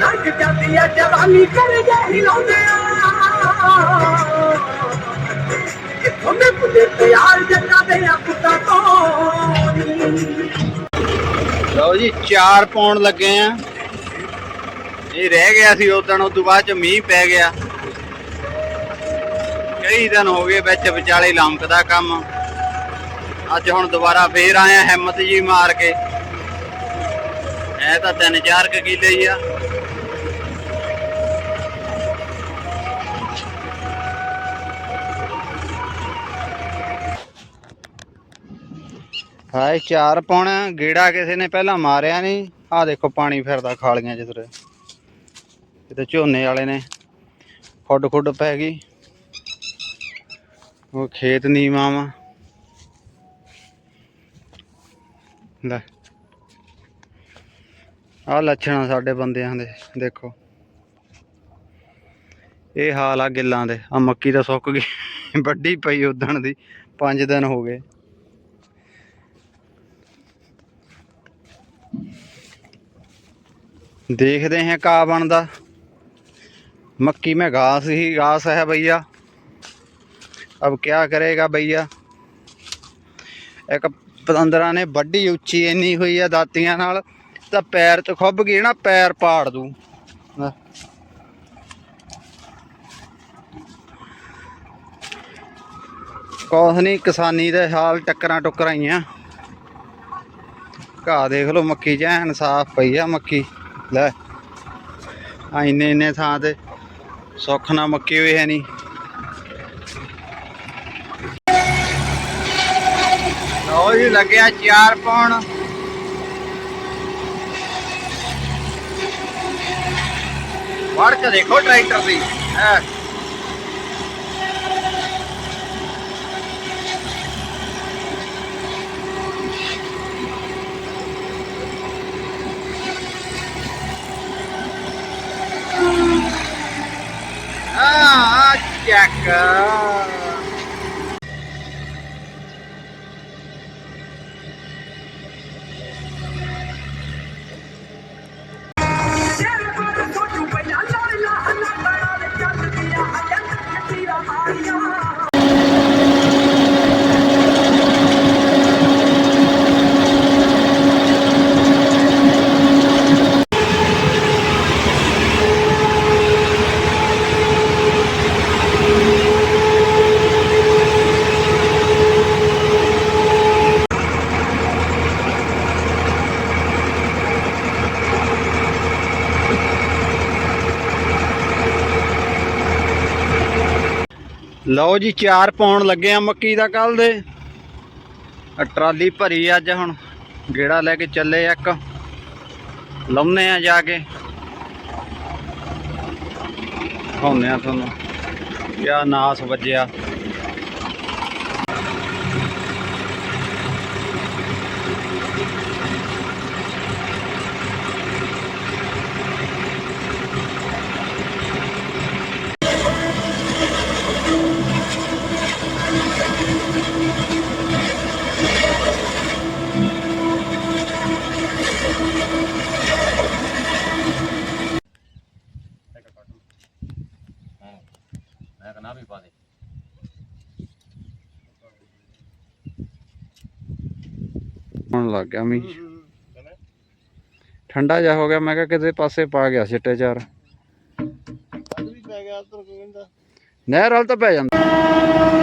ਲੰਘ ਜਾਂਦੀ ਆ ਜਵਾਨੀ ਕਰ ਗਏ ਹਿਲਾਉਂਦੇ ਆ। ਕਿਥੋਂ ਦੇ ਪੁੱਤੇ ਪਿਆਰ ਜੱਟਾਂ ਦੇ ਆ ਪੁੱਤਾਂ ਤੋਂ? ਲਓ ਜੀ, ਚਾਰ ਪਾਉਣ ਲੱਗੇ ਆ। ਇਹ ਰਹਿ ਗਿਆ ਸੀ ਉਦੋਂ ਉਸ ਤੋਂ ਬਾਅਦ ਚ ਮੀਂਹ ਪੈ ਗਿਆ। ਕਈ ਦਿਨ ਹੋ ਗਏ ਵਿੱਚ ਵਿਚਾਲੇ ਲੰਮਕਦਾ ਕੰਮ। ਅੱਜ ਹੁਣ ਦੁਬਾਰਾ ਫੇਰ ਆਇਆ ਹਿੰਮਤ ਜੀ ਮਾਰ ਕੇ। ਐ ਤਾਂ ਤਿੰਨ ਚਾਰ ਕੁ ਕਿੱਲੇ ਹੀ ਆ। ਹਾਏ, ਚਾਰ ਪੌਣ, ਗੇੜਾ ਕਿਸੇ ਨੇ ਪਹਿਲਾਂ ਮਾਰਿਆ ਨਹੀਂ। ਆਹ ਦੇਖੋ ਪਾਣੀ ਫਿਰਦਾ ਖਾਲੀਆਂ ਚ ਤੁਰੇ ਕਿਤੇ ਝੋਨੇ ਵਾਲੇ ਨੇ। ਖੁੱਡ ਖੁੱਡ ਪੈ ਗਈ। ਉਹ ਖੇਤ ਨੀਵਾਂ ਵਾ। ਲੈ। ਆਹ ਲੱਛਣ ਆ ਸਾਡੇ ਬੰਦਿਆਂ ਦੇ ਦੇਖੋ ਇਹ ਹਾਲ ਆ ਗਿੱਲਾਂ ਦੇ ਆ ਮੱਕੀ ਤਾਂ ਸੁੱਕ ਗਈ ਵੱਡੀ ਪਈ ਉਦਣ ਦੀ 5 ਦਿਨ ਹੋ ਗਏ देखते हैं का बनता मक्की में घास ही घास है भैया अब क्या करेगा भैया ਇੱਕ ਪਤੰਦਰਾਂ ਨੇ ਵੱਡੀ ਉੱਚੀ ਇੰਨੀ ਹੋਈ ਆ ਦਾਤੀਆਂ ਨਾਲ ਤਾਂ ਪੈਰ ਚ ਖੁੱਭ ਗਈ ਨਾ ਪੈਰ ਪਾੜ ਦੂ। ਕੁਛ ਨਹੀਂ ਕਿਸਾਨੀ ਦੇ ਹਾਲ ਟੱਕਰਾਂ ਟੁੱਕਰਾਂ ਹੀ ਆ। ਘਾਹ ਦੇਖ ਲਓ ਮੱਕੀ ਐਨ ਸਾਫ਼ ਪਈ ਆ ਮੱਕੀ। ਲੈ ਆ ਇੰਨੇ ਇੰਨੇ ਥਾਂ ਤੇ ਸੁੱਖ ਨਾਲ ਮੱਕੀ ਹੋਈ ਹੈ ਨਹੀਂ ਲਓ ਜੀ ਲੱਗਿਆ ਚਾਰ ਪਾਉਣ ਵੜ ਕੇ ਦੇਖੋ ਟਰੈਕਟਰ ਦੀ। ਐ ਆ ਚੱਕ। ਲਓ ਜੀ, ਚਾਰ ਪਾਉਣ ਲੱਗੇ ਆ ਮੱਕੀ ਦਾ ਕੱਲ ਦੇ। ਟਰਾਲੀ ਭਰੀ ਅੱਜ ਹੁਣ, ਗੇੜਾ ਲੈ ਕੇ ਚੱਲੇ ਇੱਕ। ਲਾਉਨੇ ਆ ਜਾ ਕੇ। ਦਿਖਾਉਂਦੇ ਆ ਤੁਹਾਨੂੰ। ਕਿਆ ਨਾਸ ਵੱਜਿਆ। ਮੈਂ ਕਹਨਾ ਵੀ ਪਾ ਦੇ ਹੁਣ ਲੱਗ ਗਿਆ ਮੀਂਹ। ਠੰਡਾ ਜਾ ਹੋ ਗਿਆ ਮੈਂ ਕਿਹਾ ਕਿਤੇ ਪਾਸੇ ਪਾ ਗਿਆ ਸਿੱਟੇ ਚਾਰ। ਅੱਜ ਵੀ ਪੈ ਗਿਆ ਉਧਰ ਕੋਈ ਕਹਿੰਦਾ। ਨਹਿਰ ਵਾਲ ਤਾਂ ਪੈ ਜਾਂਦਾ।